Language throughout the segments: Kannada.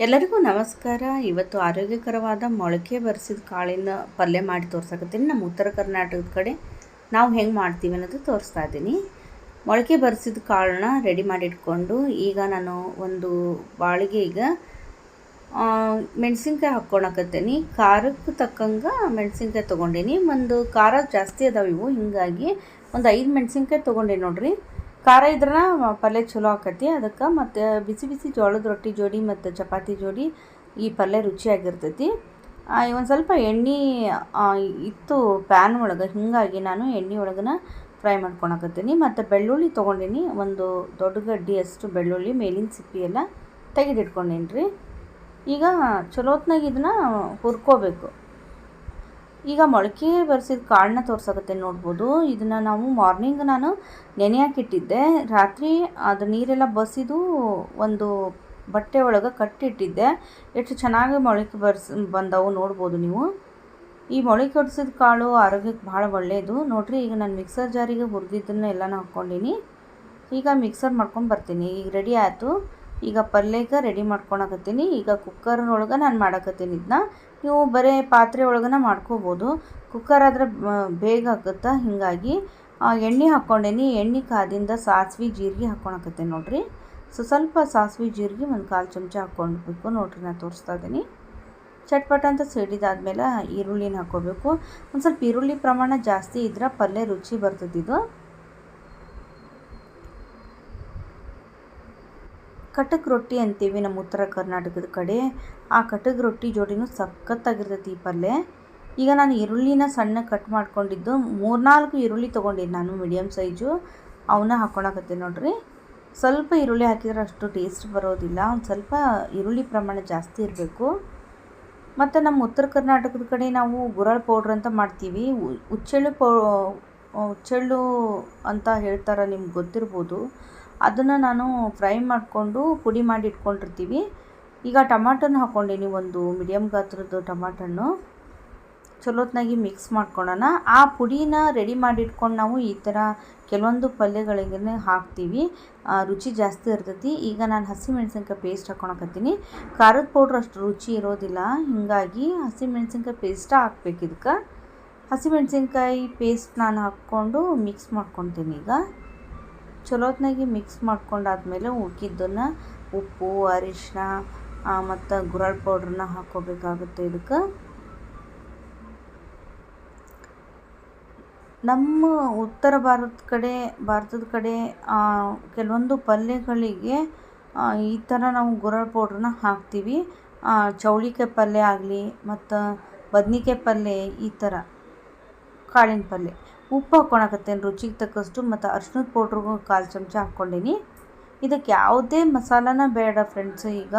ಎಲ್ಲರಿಗೂ ನಮಸ್ಕಾರ. ಇವತ್ತು ಆರೋಗ್ಯಕರವಾದ ಮೊಳಕೆ ಬರೆಸಿದ ಕಾಳಿನ ಪಲ್ಯ ಮಾಡಿ ತೋರ್ಸಕತ್ತೀನಿ. ನಮ್ಮ ಉತ್ತರ ಕರ್ನಾಟಕದ ಕಡೆ ನಾವು ಹೆಂಗೆ ಮಾಡ್ತೀವಿ ಅನ್ನೋದು ತೋರಿಸ್ತಾ ಇದ್ದೀನಿ. ಮೊಳಕೆ ಬರೆಸಿದ ಕಾಳನ್ನ ರೆಡಿ ಮಾಡಿ ಇಟ್ಕೊಂಡು, ಈಗ ನಾನು ಒಂದು ಬಾಳಿಗೆ ಈಗ ಮೆಣಸಿನ್ಕಾಯಿ ಹಾಕ್ಕೊಳಕತ್ತೀನಿ. ಖಾರಕ್ಕೆ ತಕ್ಕಂಗೆ ಮೆಣಸಿನ್ಕಾಯಿ ತೊಗೊಂಡೀನಿ. ಒಂದು ಖಾರ ಜಾಸ್ತಿ ಅದಾವೆ ಇವು. ಹಿಂಗಾಗಿ ಒಂದು ಐದು ಮೆಣಸಿನ್ಕಾಯಿ ತೊಗೊಂಡೆ ನೋಡ್ರಿ. ಖಾರ ಇದ್ರೆ ಪಲ್ಯ ಚಲೋ ಆಕತಿ. ಅದಕ್ಕೆ ಮತ್ತು ಬಿಸಿ ಬಿಸಿ ಜೋಳದ ರೊಟ್ಟಿ ಜೋಡಿ ಮತ್ತು ಚಪಾತಿ ಜೋಡಿ ಈ ಪಲ್ಯ ರುಚಿಯಾಗಿರ್ತೈತಿ. ಒಂದು ಸ್ವಲ್ಪ ಎಣ್ಣೆ ಇತ್ತು ಪ್ಯಾನ್ ಒಳಗೆ, ಹೀಗಾಗಿ ನಾನು ಎಣ್ಣೆ ಒಳಗನ ಫ್ರೈ ಮಾಡ್ಕೊಳಕತ್ತೀನಿ. ಮತ್ತು ಬೆಳ್ಳುಳ್ಳಿ ತೊಗೊಂಡೀನಿ, ಒಂದು ದೊಡ್ಡ ಗಡ್ಡಿಯಷ್ಟು ಬೆಳ್ಳುಳ್ಳಿ ಮೇಲಿನ ಸಿಪ್ಪಿ ಎಲ್ಲ ತೆಗೆದಿಟ್ಕೊಂಡೇನಿ ರೀ ಈಗ ಚಲೋತ್ನಾಗ ಇದನ್ನ ಹುರ್ಕೋಬೇಕು. ಈಗ ಮೊಳಕೆ ಬರೆಸಿದ ಕಾಳನ್ನ ತೋರ್ಸಕತ್ತೆ ನೋಡ್ಬೋದು. ಇದನ್ನು ನಾವು ಮಾರ್ನಿಂಗ್ ನಾನು ನೆನೆ ಹಾಕಿಟ್ಟಿದ್ದೆ ರಾತ್ರಿ ಅದು ನೀರೆಲ್ಲ ಬಸಿದು ಒಂದು ಬಟ್ಟೆ ಒಳಗೆ ಕಟ್ಟಿಟ್ಟಿದ್ದೆ. ಎಷ್ಟು ಚೆನ್ನಾಗಿ ಮೊಳಕೆ ಬರ್ಸ್, ಬಂದವು ನೋಡ್ಬೋದು ನೀವು. ಈ ಮೊಳಕೆ ಹೊಡ್ಸಿದ ಕಾಳು ಆರೋಗ್ಯಕ್ಕೆ ಭಾಳ ಒಳ್ಳೆಯದು ನೋಡಿರಿ, ಈಗ ನಾನು ಮಿಕ್ಸರ್ ಜಾರಿಗೆ ಹುರಿದಿದ್ದನ್ನ ಎಲ್ಲನೂ ಹಾಕ್ಕೊಂಡಿನಿ. ಈಗ ಮಿಕ್ಸರ್ ಮಾಡ್ಕೊಂಡು ಬರ್ತೀನಿ. ಈಗ ರೆಡಿ ಆಯಿತು. ಈಗ ಪಲ್ಯಕ್ಕೆ ರೆಡಿ ಮಾಡ್ಕೊಳಕತ್ತೀನಿ. ಈಗ ಕುಕ್ಕರ್ನೊಳಗೆ ನಾನು ಮಾಡಕತ್ತೀನಿ ಇದನ್ನ ನೀವು ಬರೀ ಪಾತ್ರೆ ಒಳಗನ ಮಾಡ್ಕೋಬೋದು. ಕುಕ್ಕರ್ ಆದರೆ ಬೇಗ ಆಗುತ್ತಾ ಹೀಗಾಗಿ ಎಣ್ಣೆ ಹಾಕ್ಕೊಂಡೇನಿ. ಎಣ್ಣೆ ಕಾದಿಂದ ಸಾಸಿವೆ, ಜೀರಿಗೆ ಹಾಕ್ಕೊಳಕತ್ತೀನಿ ನೋಡಿರಿ. ಸೊ, ಸ್ವಲ್ಪ ಸಾಸಿವೆ, ಜೀರಿಗೆ ಒಂದು ಕಾಲು ಚಮಚ ಹಾಕ್ಕೊಂಡ್ಬೇಕು ನೋಡಿರಿ ನಾನು ತೋರಿಸ್ತಾ ಇದ್ದೀನಿ ಚಟ್ಪಟ ಅಂತ ಸಿಡಿದಾದ್ಮೇಲೆ ಈರುಳ್ಳಿನ ಹಾಕ್ಕೋಬೇಕು. ಒಂದು ಸ್ವಲ್ಪ ಈರುಳ್ಳಿ ಪ್ರಮಾಣ ಜಾಸ್ತಿ ಇದ್ರೆ ಪಲ್ಯ ರುಚಿ ಬರ್ತದೆ ಇದು ಕಟಕ್ ರೊಟ್ಟಿ ಅಂತೀವಿ ನಮ್ಮ ಉತ್ತರ ಕರ್ನಾಟಕದ ಕಡೆ. ಆ ಕಟಕ್ ರೊಟ್ಟಿ ಜೋಡಿನೂ ಸಖತ್ತಾಗಿರ್ತೈತಿ ಈ ಪಲ್ಯ ಈಗ ನಾನು ಈರುಳ್ಳಿನ ಸಣ್ಣ ಕಟ್ ಮಾಡ್ಕೊಂಡಿದ್ದು, ಮೂರ್ನಾಲ್ಕು ಈರುಳ್ಳಿ ತೊಗೊಂಡಿದ್ದು ನಾನು ಮೀಡಿಯಮ್ ಸೈಜು ಅವನ್ನ ಹಾಕ್ಕೊಳಕತ್ತೀನಿ ನೋಡ್ರಿ. ಸ್ವಲ್ಪ ಈರುಳ್ಳಿ ಹಾಕಿದ್ರೆ ಅಷ್ಟು ಟೇಸ್ಟ್ ಬರೋದಿಲ್ಲ. ಒಂದು ಸ್ವಲ್ಪ ಈರುಳ್ಳಿ ಪ್ರಮಾಣ ಜಾಸ್ತಿ ಇರಬೇಕು. ಮತ್ತು ನಮ್ಮ ಉತ್ತರ ಕರ್ನಾಟಕದ ಕಡೆ ನಾವು ಗುರಳ್ ಪೌಡ್ರ್ ಅಂತ ಮಾಡ್ತೀವಿ. ಉಚ್ಚೆಳ್ಳು ಪೌ ಉಚ್ಚೆಳ್ಳು ಅಂತ ಹೇಳ್ತಾರೆ, ನಿಮ್ಗೆ ಗೊತ್ತಿರ್ಬೋದು. ಅದನ್ನು ನಾನು ಫ್ರೈ ಮಾಡಿಕೊಂಡು ಪುಡಿ ಮಾಡಿ ಇಟ್ಕೊಂಡಿರ್ತೀವಿ. ಈಗ ಟಮಾಟನ ಹಾಕ್ಕೊಂಡೀನಿ ಒಂದು ಮೀಡಿಯಮ್ ಗಾತ್ರದ ಟಮಾಟಣ್ಣು ಚಲೋತ್ನಾಗಿ ಮಿಕ್ಸ್ ಮಾಡ್ಕೊಳ್ಳೋಣ ಆ ಪುಡಿನ ರೆಡಿ ಮಾಡಿ ಇಟ್ಕೊಂಡು ನಾವು ಈ ಥರ ಕೆಲವೊಂದು ಪಲ್ಯಗಳಿಗೆ ಹಾಕ್ತೀವಿ. ರುಚಿ ಜಾಸ್ತಿ ಇರ್ತೈತಿ. ಈಗ ನಾನು ಹಸಿಮೆಣ್ಸಿನ್ಕಾಯಿ ಪೇಸ್ಟ್ ಹಾಕ್ಕೊಳಕತ್ತೀನಿ ಖಾರದ ಪೌಡ್ರ್ ಅಷ್ಟು ರುಚಿ ಇರೋದಿಲ್ಲ. ಹೀಗಾಗಿ ಹಸಿಮೆಣಸಿನ್ಕಾಯಿ ಪೇಸ್ಟ ಹಾಕ್ಬೇಕು ಇದಕ್ಕೆ ಹಸಿಮೆಣಸಿನ್ಕಾಯಿ ಪೇಸ್ಟ್ ನಾನು ಹಾಕ್ಕೊಂಡು ಮಿಕ್ಸ್ ಮಾಡ್ಕೊತೀನಿ ಈಗ. ಚಲೋತ್ನಾಗಿ ಮಿಕ್ಸ್ ಮಾಡ್ಕೊಂಡಾದ್ಮೇಲೆ ಉಳ್ಕಿದ್ದನ್ನು ಉಪ್ಪು ಅರಿಶಿನ ಮತ್ತು ಗುರಳ್ ಪೌಡ್ರನ್ನ ಹಾಕ್ಕೋಬೇಕಾಗುತ್ತೆ ಇದಕ್ಕೆ ನಮ್ಮ ಉತ್ತರ ಭಾರತ ಕಡೆ, ಭಾರತದ ಕಡೆ ಕೆಲವೊಂದು ಪಲ್ಯಗಳಿಗೆ ಈ ಥರ ನಾವು ಗುರಳ್ ಪೌಡ್ರನ್ನ ಹಾಕ್ತೀವಿ. ಚೌಳಿಕಾಯಿ ಪಲ್ಯ ಆಗಲಿ ಮತ್ತು ಬದ್ನಿಕಾಯಿ ಪಲ್ಯ ಈ ಥರ ಕಾಳಿನ ಪಲ್ಯ. ಉಪ್ಪು ಹಾಕ್ಕೊಳಕತ್ತೇನೆ ರುಚಿಗೆ ತಕ್ಕಷ್ಟು ಮತ್ತು ಅರ್ಶಿನದ ಪೌಡ್ರಿಗೂ ಕಾಲು ಚಮಚ ಹಾಕ್ಕೊಂಡೀನಿ. ಇದಕ್ಕೆ ಯಾವುದೇ ಮಸಾಲನ ಬೇಡ ಫ್ರೆಂಡ್ಸು ಈಗ.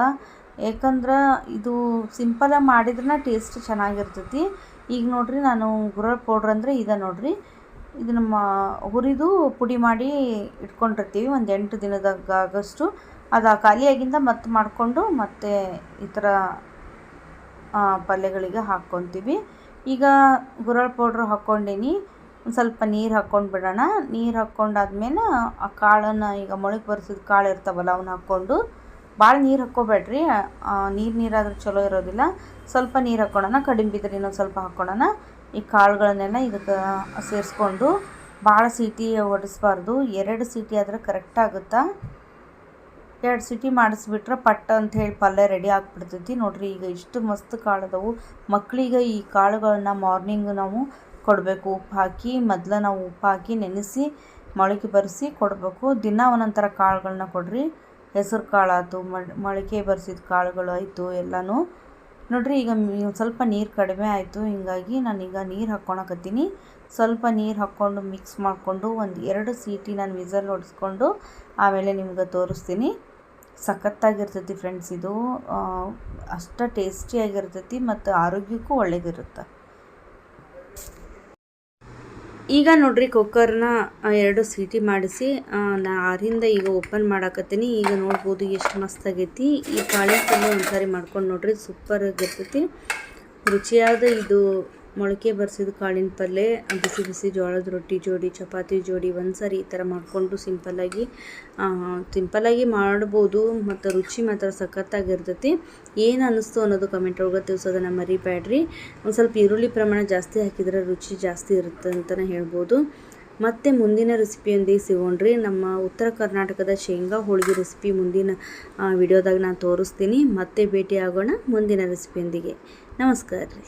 ಯಾಕಂದ್ರೆ ಇದು ಸಿಂಪಲಾಗಿ ಮಾಡಿದ್ರೆ ಟೇಸ್ಟ್ ಚೆನ್ನಾಗಿರ್ತೈತಿ. ಈಗ ನೋಡಿರಿ ನಾನು ಗುರಳ್ ಪೌಡ್ರ್ ಅಂದರೆ ಇದೆ ನೋಡಿರಿ. ಇದನ್ನು ಮಾ ಹುರಿದು ಪುಡಿ ಮಾಡಿ ಇಟ್ಕೊಂಡಿರ್ತೀವಿ ಒಂದು ಎಂಟು ದಿನದಾಗಷ್ಟು. ಅದು ಖಾಲಿಯಾಗಿಂದ ಮತ್ತೆ ಮಾಡಿಕೊಂಡು ಮತ್ತೆ ಈ ಥರ ಪಲ್ಯಗಳಿಗೆ ಹಾಕ್ಕೊತೀವಿ. ಈಗ ಗುರಳ್ ಪೌಡ್ರ್ ಹಾಕ್ಕೊಂಡೀನಿ. ಒಂದು ಸ್ವಲ್ಪ ನೀರು ಹಾಕ್ಕೊಂಡು ಬಿಡೋಣ. ನೀರು ಹಾಕ್ಕೊಂಡಾದ್ಮೇಲೆ ಆ ಕಾಳನ್ನು ಈಗ ಮೊಳಕೆ ಬರ್ಸಿದ ಕಾಳು ಇರ್ತಾವಲ್ಲ ಅವನ್ನ ಹಾಕ್ಕೊಂಡು ಭಾಳ ನೀರು ಹಾಕ್ಕೋಬೇಡ್ರಿ. ನೀರು ನೀರಾದರೂ ಚಲೋ ಇರೋದಿಲ್ಲ. ಸ್ವಲ್ಪ ನೀರು ಹಾಕ್ಕೊಳೋಣ ಕಡಿಮೆ ಬಿದ್ದರೆ ಇನ್ನೊಂದು ಸ್ವಲ್ಪ ಹಾಕ್ಕೊಳೋಣ ಈ ಕಾಳುಗಳನ್ನೆಲ್ಲ ಇದಕ್ಕೆ ಸೇರಿಸ್ಕೊಂಡು ಭಾಳ ಸೀಟಿ ಹೊಡಿಸ್ಬಾರ್ದು ಎರಡು ಸೀಟಿ ಆದರೆ ಕರೆಕ್ಟ್ ಆಗುತ್ತಾ? ಎರಡು ಸಿಟಿ ಮಾಡಿಸ್ಬಿಟ್ರೆ ಪಟ್ಟ ಅಂತ ಹೇಳಿ ಪಲ್ಯ ರೆಡಿ ಆಗಿಬಿಡ್ತೈತಿ. ನೋಡ್ರಿ ಈಗ ಇಷ್ಟು ಮಸ್ತ್ ಕಾಳದವು ಮಕ್ಕಳಿಗೆ ಈ ಕಾಳುಗಳನ್ನ ಮಾರ್ನಿಂಗ್ ನಾವು ಕೊಡಬೇಕು. ಉಪ್ಪು ಹಾಕಿ ಮೊದ್ಲು ನಾವು ಉಪ್ಪು ಹಾಕಿ ನೆನೆಸಿ, ಮೊಳಕೆ ಬರೆಸಿ ಕೊಡಬೇಕು. ದಿನ ಒಂದೊಂಥರ ಕಾಳುಗಳನ್ನ ಕೊಡ್ರಿ. ಹೆಸರು ಕಾಳಾಯ್ತು ಮೊಳಕೆ ಬರೆಸಿದ ಕಾಳುಗಳು ಆಯಿತು, ಎಲ್ಲನೂ. ನೋಡ್ರಿ, ಈಗ ಸ್ವಲ್ಪ ನೀರು ಕಡಿಮೆ ಆಯಿತು. ಹೀಗಾಗಿ ನಾನೀಗ ನೀರು ಹಾಕ್ಕೊಳಕತ್ತೀನಿ. ಸ್ವಲ್ಪ ನೀರು ಹಾಕ್ಕೊಂಡು ಮಿಕ್ಸ್ ಮಾಡಿಕೊಂಡು ಒಂದು ಎರಡು ಸೀಟಿ ನಾನು ವಿಸಲ್ ಹೊಡೆಸ್ಕೊಂಡು ಆಮೇಲೆ ನಿಮ್ಗೆ ತೋರಿಸ್ತೀನಿ. ಸಖತ್ತಾಗಿರ್ತೈತಿ ಫ್ರೆಂಡ್ಸ್ ಇದು. ಅಷ್ಟ ಟೇಸ್ಟಿಯಾಗಿರ್ತೈತಿ ಮತ್ತು ಆರೋಗ್ಯಕ್ಕೂ ಒಳ್ಳೇದಿರುತ್ತೆ. ಈಗ ನೋಡ್ರಿ ಕುಕ್ಕರ್ನ ಎರಡು ಸೀಟಿ ಮಾಡಿಸಿ ನಾ ಆರಿಂದ ಈಗ ಓಪನ್ ಮಾಡಾಕತ್ತೀನಿ. ಈಗ ನೋಡ್ಬೋದು ಎಷ್ಟು ಮಸ್ತ್ ಆಗೈತಿ. ಈ ಕಾಳಿನ ಪಲ್ಯ ಒಂದ್ಸರಿ ಮಾಡ್ಕೊಂಡು ನೋಡ್ರಿ, ಸೂಪರ್ ಆಗಿರ್ತೈತಿ ರುಚಿಯಾದ ಇದು ಮೊಳಕೆ ಬರ್ಸಿದ ಕಾಳಿನ ಪಲ್ಯ ಬಿಸಿ ಬಿಸಿ ಜೋಳದ ರೊಟ್ಟಿ ಜೋಡಿ, ಚಪಾತಿ ಜೋಡಿ, ಒಂದು ಸಾರಿ ಈ ಥರ ಮಾಡಿಕೊಂಡು ಸಿಂಪಲ್ಲಾಗಿ ಸಿಂಪಲ್ಲಾಗಿ ಮಾಡ್ಬೋದು, ಮತ್ತು ರುಚಿ ಮಾತ್ರ ಸಖತ್ತಾಗಿರ್ತೈತಿ. ಏನು ಅನ್ನಿಸ್ತು ಅನ್ನೋದು ಕಮೆಂಟ್ ಒಳಗೆ ತಿಳಿಸೋದನ್ನು ಮರಿಬೇಡ್ರಿ ಒಂದು ಸ್ವಲ್ಪ ಈರುಳ್ಳಿ ಪ್ರಮಾಣ ಜಾಸ್ತಿ ಹಾಕಿದ್ರೆ ರುಚಿ ಜಾಸ್ತಿ ಇರುತ್ತೆ ಅಂತಲೇ ಹೇಳ್ಬೋದು. ಮತ್ತೆ ಮುಂದಿನ ರೆಸಿಪಿಯೊಂದಿಗೆ ಸಿಗೋಣ್ರಿ. ನಮ್ಮ ಉತ್ತರ ಕರ್ನಾಟಕದ ಶೇಂಗಾ ಹೋಳಿಗೆ ರೆಸಿಪಿ ಮುಂದಿನ ವಿಡಿಯೋದಾಗ ನಾನು ತೋರಿಸ್ತೀನಿ. ಮತ್ತೆ ಭೇಟಿ ಆಗೋಣ ಮುಂದಿನ ರೆಸಿಪಿಯೊಂದಿಗೆ ನಮಸ್ಕಾರ ರೀ